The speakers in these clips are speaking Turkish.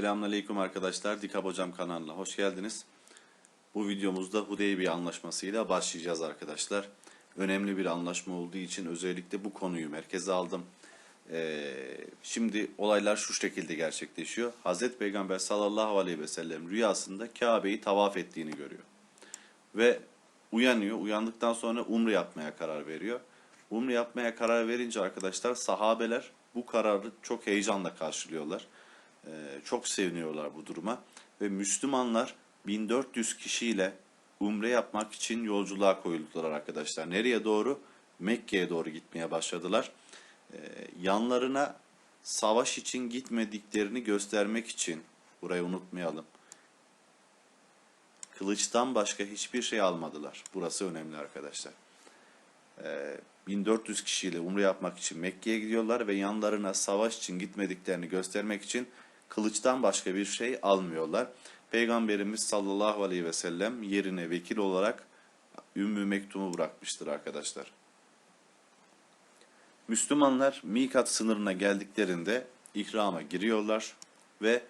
Selamünaleyküm arkadaşlar. Dikab Hocam kanalına hoş geldiniz. Bu videomuzda Hudeybiye Anlaşması'yla başlayacağız arkadaşlar. Önemli bir anlaşma olduğu için özellikle bu konuyu merkeze aldım. Ee, şimdi olaylar şu şekilde gerçekleşiyor. Hazreti Peygamber sallallahu aleyhi ve sellem rüyasında Kabe'yi tavaf ettiğini görüyor. Ve uyanıyor. Uyandıktan sonra umre yapmaya karar veriyor. Umre yapmaya karar verince arkadaşlar sahabeler bu kararı çok heyecanla karşılıyorlar. Ee, çok seviniyorlar bu duruma. Ve Müslümanlar 1400 kişiyle umre yapmak için yolculuğa koyuldular arkadaşlar. Nereye doğru? Mekke'ye doğru gitmeye başladılar. Ee, yanlarına savaş için gitmediklerini göstermek için, burayı unutmayalım, kılıçtan başka hiçbir şey almadılar. Burası önemli arkadaşlar. Ee, 1400 kişiyle umre yapmak için Mekke'ye gidiyorlar ve yanlarına savaş için gitmediklerini göstermek için kılıçtan başka bir şey almıyorlar. Peygamberimiz sallallahu aleyhi ve sellem yerine vekil olarak Ümmü Mektum'u bırakmıştır arkadaşlar. Müslümanlar Mikat sınırına geldiklerinde ihrama giriyorlar ve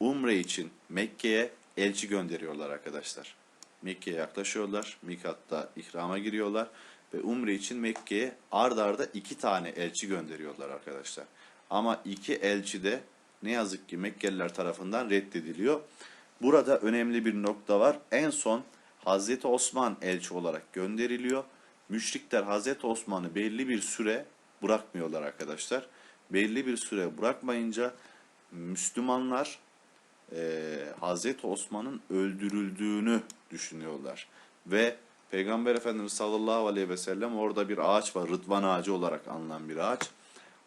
umre için Mekke'ye elçi gönderiyorlar arkadaşlar. Mekke'ye yaklaşıyorlar, Mikat'ta ihrama giriyorlar ve umre için Mekke'ye ard arda iki tane elçi gönderiyorlar arkadaşlar. Ama iki elçi de ne yazık ki Mekkeliler tarafından reddediliyor. Burada önemli bir nokta var. En son Hazreti Osman elçi olarak gönderiliyor. Müşrikler Hazreti Osman'ı belli bir süre bırakmıyorlar arkadaşlar. Belli bir süre bırakmayınca Müslümanlar e, Hazreti Osman'ın öldürüldüğünü düşünüyorlar. Ve Peygamber Efendimiz sallallahu aleyhi ve sellem orada bir ağaç var. Rıdvan ağacı olarak anılan bir ağaç.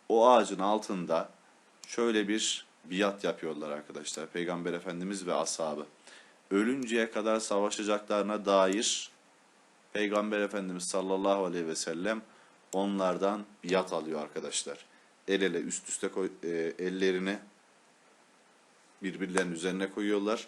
O ağacın altında şöyle bir biat yapıyorlar arkadaşlar. Peygamber Efendimiz ve ashabı. Ölünceye kadar savaşacaklarına dair Peygamber Efendimiz sallallahu aleyhi ve sellem onlardan biat alıyor arkadaşlar. El ele üst üste koy, e, ellerini birbirlerinin üzerine koyuyorlar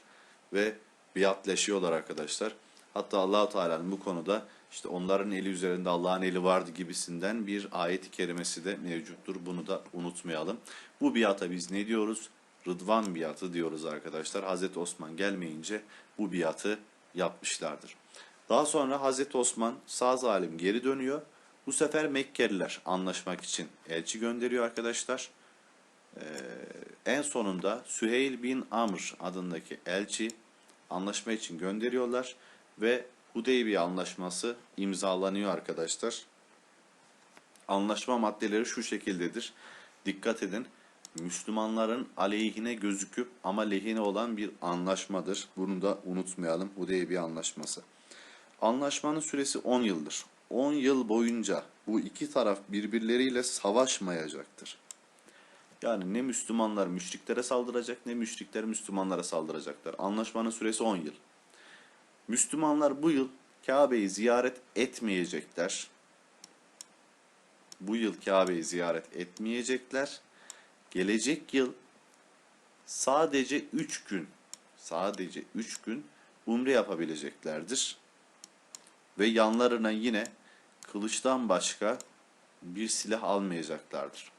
ve biatleşiyorlar arkadaşlar. Hatta Allahu Teala'nın bu konuda işte onların eli üzerinde Allah'ın eli vardı gibisinden bir ayet-i kerimesi de mevcuttur. Bunu da unutmayalım. Bu biata biz ne diyoruz? Rıdvan biatı diyoruz arkadaşlar. Hazreti Osman gelmeyince bu biatı yapmışlardır. Daha sonra Hazreti Osman sağ zalim geri dönüyor. Bu sefer Mekkeliler anlaşmak için elçi gönderiyor arkadaşlar. Ee, en sonunda Süheyl bin Amr adındaki elçi anlaşma için gönderiyorlar ve Hudeybiye anlaşması imzalanıyor arkadaşlar. Anlaşma maddeleri şu şekildedir. Dikkat edin. Müslümanların aleyhine gözüküp ama lehine olan bir anlaşmadır. Bunu da unutmayalım. Hudeybiye anlaşması. Anlaşmanın süresi 10 yıldır. 10 yıl boyunca bu iki taraf birbirleriyle savaşmayacaktır. Yani ne Müslümanlar müşriklere saldıracak ne müşrikler Müslümanlara saldıracaklar. Anlaşmanın süresi 10 yıl. Müslümanlar bu yıl Kabe'yi ziyaret etmeyecekler. Bu yıl Kabe'yi ziyaret etmeyecekler. Gelecek yıl sadece 3 gün sadece 3 gün umre yapabileceklerdir. Ve yanlarına yine kılıçtan başka bir silah almayacaklardır.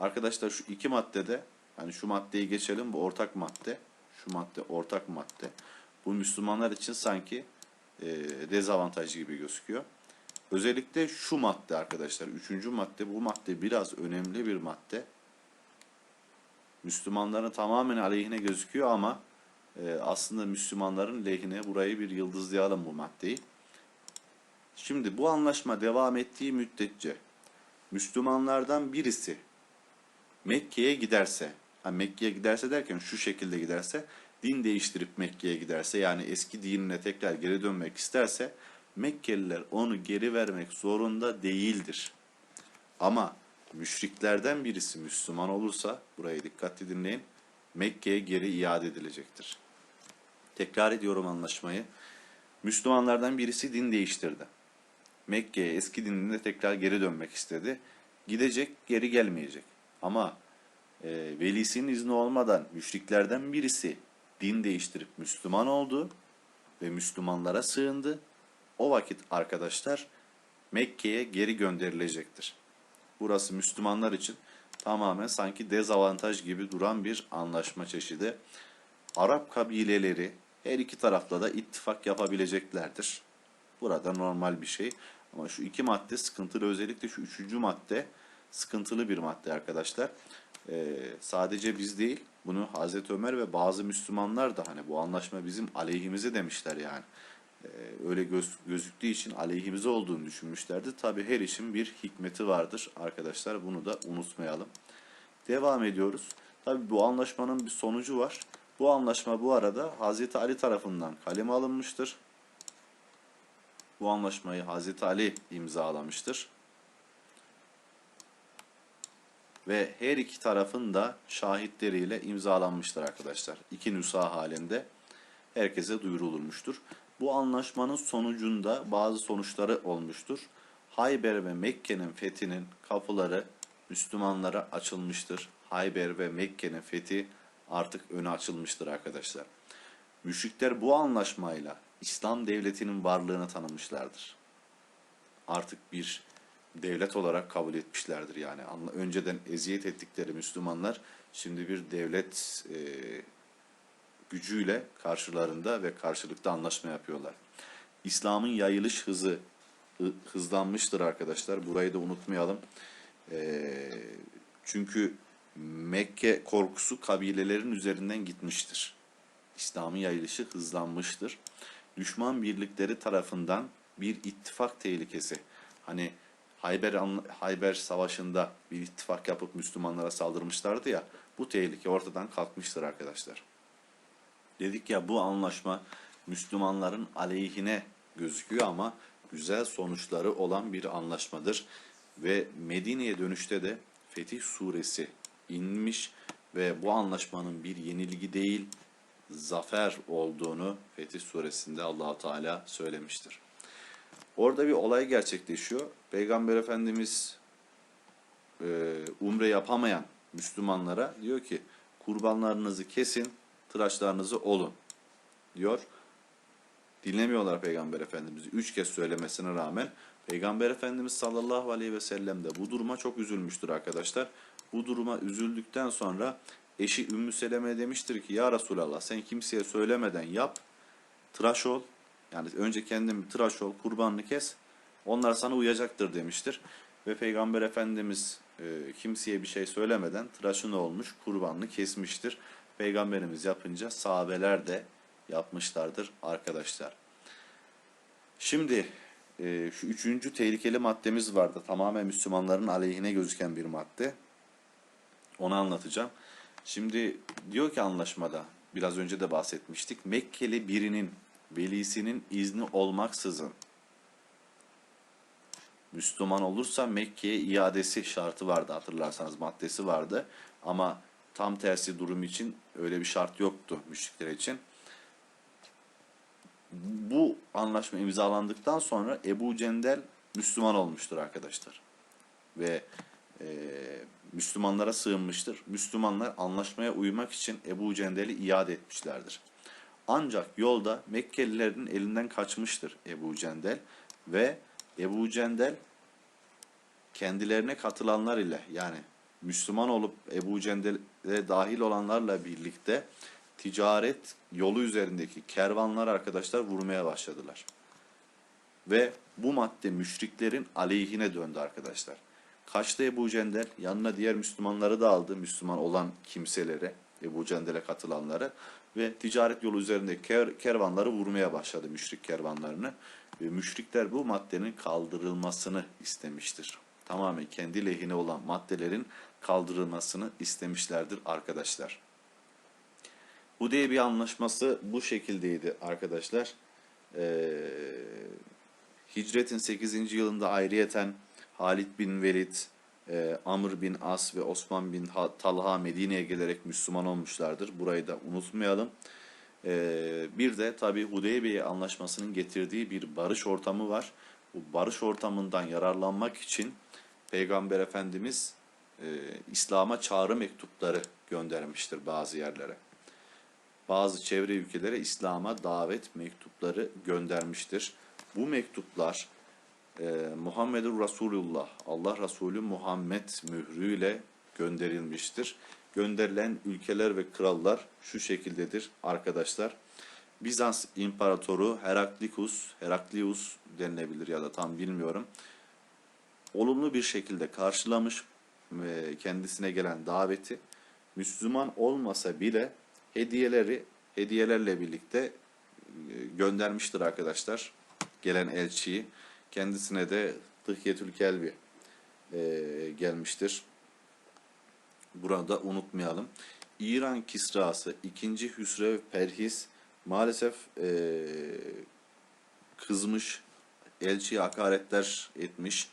Arkadaşlar şu iki maddede hani şu maddeyi geçelim bu ortak madde. Şu madde ortak madde. Bu Müslümanlar için sanki e, dezavantajlı gibi gözüküyor. Özellikle şu madde arkadaşlar. Üçüncü madde. Bu madde biraz önemli bir madde. Müslümanların tamamen aleyhine gözüküyor ama e, aslında Müslümanların lehine burayı bir yıldızlayalım bu maddeyi. Şimdi bu anlaşma devam ettiği müddetçe Müslümanlardan birisi Mekke'ye giderse, ha Mekke'ye giderse derken şu şekilde giderse, din değiştirip Mekke'ye giderse yani eski dinine tekrar geri dönmek isterse Mekkeliler onu geri vermek zorunda değildir. Ama müşriklerden birisi Müslüman olursa, burayı dikkatli dinleyin, Mekke'ye geri iade edilecektir. Tekrar ediyorum anlaşmayı. Müslümanlardan birisi din değiştirdi. Mekke'ye eski dinine tekrar geri dönmek istedi. Gidecek, geri gelmeyecek. Ama e, velisinin izni olmadan müşriklerden birisi din değiştirip Müslüman oldu ve Müslümanlara sığındı. O vakit arkadaşlar Mekke'ye geri gönderilecektir. Burası Müslümanlar için tamamen sanki dezavantaj gibi duran bir anlaşma çeşidi. Arap kabileleri her iki tarafla da ittifak yapabileceklerdir. Burada normal bir şey. Ama şu iki madde sıkıntılı. Özellikle şu üçüncü madde sıkıntılı bir madde arkadaşlar. Ee, sadece biz değil, bunu Hazreti Ömer ve bazı Müslümanlar da hani bu anlaşma bizim aleyhimize demişler yani. Ee, öyle göz, gözüktüğü için aleyhimize olduğunu düşünmüşlerdi. Tabi her işin bir hikmeti vardır arkadaşlar. Bunu da unutmayalım. Devam ediyoruz. Tabi bu anlaşmanın bir sonucu var. Bu anlaşma bu arada Hazreti Ali tarafından kaleme alınmıştır. Bu anlaşmayı Hazreti Ali imzalamıştır. Ve her iki tarafın da şahitleriyle imzalanmıştır arkadaşlar. İki nüsa halinde herkese duyurulmuştur. Bu anlaşmanın sonucunda bazı sonuçları olmuştur. Hayber ve Mekke'nin fethinin kapıları Müslümanlara açılmıştır. Hayber ve Mekke'nin fethi artık öne açılmıştır arkadaşlar. Müşrikler bu anlaşmayla İslam devletinin varlığını tanımışlardır. Artık bir devlet olarak kabul etmişlerdir yani. Önceden eziyet ettikleri Müslümanlar şimdi bir devlet e, gücüyle karşılarında ve karşılıklı anlaşma yapıyorlar. İslam'ın yayılış hızı hı- hızlanmıştır arkadaşlar. Burayı da unutmayalım. E, çünkü Mekke korkusu kabilelerin üzerinden gitmiştir. İslam'ın yayılışı hızlanmıştır. Düşman birlikleri tarafından bir ittifak tehlikesi. Hani Hayber Hayber Savaşı'nda bir ittifak yapıp Müslümanlara saldırmışlardı ya. Bu tehlike ortadan kalkmıştır arkadaşlar. Dedik ya bu anlaşma Müslümanların aleyhine gözüküyor ama güzel sonuçları olan bir anlaşmadır. Ve Medine'ye dönüşte de Fetih Suresi inmiş ve bu anlaşmanın bir yenilgi değil zafer olduğunu Fetih Suresinde Allahu Teala söylemiştir. Orada bir olay gerçekleşiyor. Peygamber Efendimiz e, umre yapamayan Müslümanlara diyor ki kurbanlarınızı kesin, tıraşlarınızı olun diyor. Dinlemiyorlar Peygamber Efendimiz'i. Üç kez söylemesine rağmen Peygamber Efendimiz sallallahu aleyhi ve sellem de bu duruma çok üzülmüştür arkadaşlar. Bu duruma üzüldükten sonra eşi Ümmü Seleme demiştir ki ya Resulallah sen kimseye söylemeden yap, tıraş ol. Yani önce kendin tıraş ol, kurbanını kes. Onlar sana uyacaktır demiştir. Ve Peygamber Efendimiz e, kimseye bir şey söylemeden tıraşını olmuş, kurbanını kesmiştir. Peygamberimiz yapınca sahabeler de yapmışlardır arkadaşlar. Şimdi e, şu üçüncü tehlikeli maddemiz vardı. Tamamen Müslümanların aleyhine gözüken bir madde. Onu anlatacağım. Şimdi diyor ki anlaşmada, biraz önce de bahsetmiştik. Mekkeli birinin velisinin izni olmaksızın Müslüman olursa Mekke'ye iadesi şartı vardı hatırlarsanız maddesi vardı. Ama tam tersi durum için öyle bir şart yoktu müşrikler için. Bu anlaşma imzalandıktan sonra Ebu Cendel Müslüman olmuştur arkadaşlar. Ve e, Müslümanlara sığınmıştır. Müslümanlar anlaşmaya uymak için Ebu Cendel'i iade etmişlerdir. Ancak yolda Mekkelilerin elinden kaçmıştır Ebu Cendel ve Ebu Cendel kendilerine katılanlar ile yani Müslüman olup Ebu Cendel'e dahil olanlarla birlikte ticaret yolu üzerindeki kervanlar arkadaşlar vurmaya başladılar. Ve bu madde müşriklerin aleyhine döndü arkadaşlar. Kaçtı Ebu Cendel, yanına diğer Müslümanları da aldı, Müslüman olan kimseleri, Ebu Cendel'e katılanları ve ticaret yolu üzerindeki ker- kervanları vurmaya başladı, müşrik kervanlarını. Ve müşrikler bu maddenin kaldırılmasını istemiştir. Tamamen kendi lehine olan maddelerin kaldırılmasını istemişlerdir arkadaşlar. Hudeybiye anlaşması bu şekildeydi arkadaşlar. Ee, hicretin 8. yılında ayrıyeten Halid bin Velid, e, Amr bin As ve Osman bin Ha- Talha Medine'ye gelerek Müslüman olmuşlardır. Burayı da unutmayalım. Ee, bir de tabi Hudeybiye anlaşmasının getirdiği bir barış ortamı var. Bu barış ortamından yararlanmak için Peygamber Efendimiz e, İslam'a çağrı mektupları göndermiştir bazı yerlere bazı çevre ülkelere İslam'a davet mektupları göndermiştir. Bu mektuplar e, Muhammedur Resulullah, Allah Resulü Muhammed mührüyle gönderilmiştir. Gönderilen ülkeler ve krallar şu şekildedir arkadaşlar. Bizans İmparatoru Heraklius, Heraklius denilebilir ya da tam bilmiyorum. Olumlu bir şekilde karşılamış ve kendisine gelen daveti Müslüman olmasa bile hediyeleri hediyelerle birlikte e, göndermiştir arkadaşlar. Gelen elçiyi kendisine de Tıhyetül Kelbi e, gelmiştir. Burada unutmayalım. İran Kisrası 2. Hüsrev Perhiz maalesef e, kızmış, elçiye hakaretler etmiş.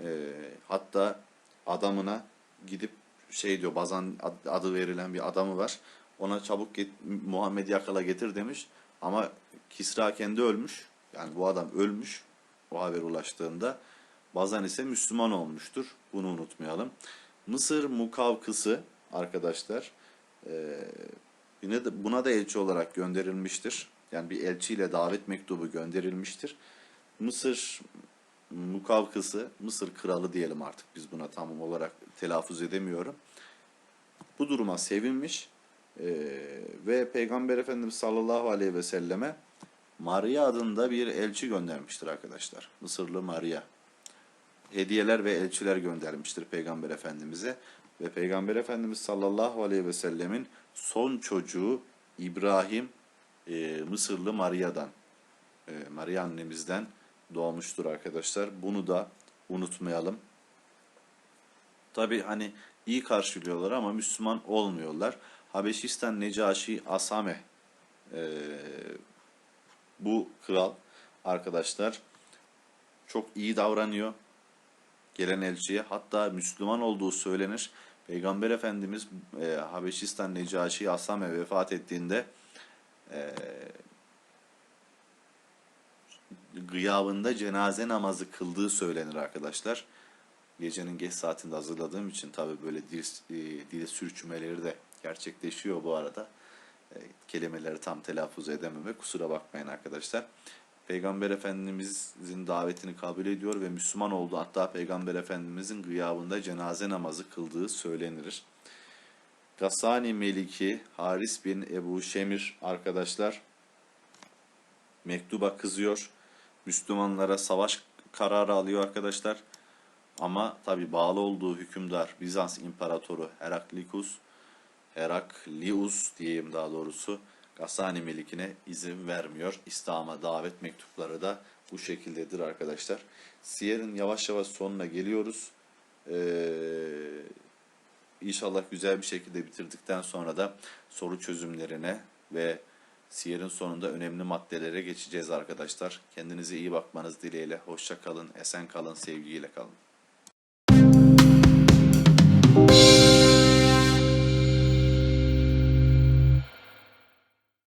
E, hatta adamına gidip şey diyor Bazan ad- adı verilen bir adamı var. Ona çabuk get, Muhammed yakala getir demiş. Ama Kisra kendi ölmüş. Yani bu adam ölmüş o haber ulaştığında. Bazan ise Müslüman olmuştur. Bunu unutmayalım. Mısır Mukavkısı arkadaşlar e, yine de buna da elçi olarak gönderilmiştir. Yani bir elçiyle davet mektubu gönderilmiştir. Mısır Mukavkısı, Mısır kralı diyelim artık biz buna tam olarak telaffuz edemiyorum. Bu duruma sevinmiş e, ve Peygamber Efendimiz sallallahu aleyhi ve selleme Maria adında bir elçi göndermiştir arkadaşlar. Mısırlı Maria. Hediyeler ve elçiler göndermiştir Peygamber Efendimiz'e. Ve Peygamber Efendimiz sallallahu aleyhi ve sellemin son çocuğu İbrahim e, Mısırlı Maria'dan, e, Maria annemizden doğmuştur arkadaşlar. Bunu da unutmayalım. Tabi hani iyi karşılıyorlar ama Müslüman olmuyorlar. Habeşistan Necaşi Asame e, bu kral arkadaşlar çok iyi davranıyor gelen elçiye. Hatta Müslüman olduğu söylenir. Peygamber Efendimiz e, Habeşistan Necaşi Asame vefat ettiğinde e, gıyabında cenaze namazı kıldığı söylenir arkadaşlar. Gecenin geç saatinde hazırladığım için tabii böyle dil, e, dil sürçmeleri de gerçekleşiyor bu arada. E, kelimeleri tam telaffuz edememe kusura bakmayın arkadaşlar. Peygamber Efendimizin davetini kabul ediyor ve Müslüman oldu. Hatta Peygamber Efendimizin gıyabında cenaze namazı kıldığı söylenir. Gassani Meliki Haris bin Ebu Şemir arkadaşlar mektuba kızıyor. Müslümanlara savaş kararı alıyor arkadaşlar. Ama tabi bağlı olduğu hükümdar Bizans İmparatoru Heraklius, Heraklius diyeyim daha doğrusu Gassani Melikine izin vermiyor. İslam'a davet mektupları da bu şekildedir arkadaşlar. Siyer'in yavaş yavaş sonuna geliyoruz. Ee, inşallah güzel bir şekilde bitirdikten sonra da soru çözümlerine ve Siyer'in sonunda önemli maddelere geçeceğiz arkadaşlar. Kendinize iyi bakmanız dileğiyle. Hoşça kalın, esen kalın, sevgiyle kalın.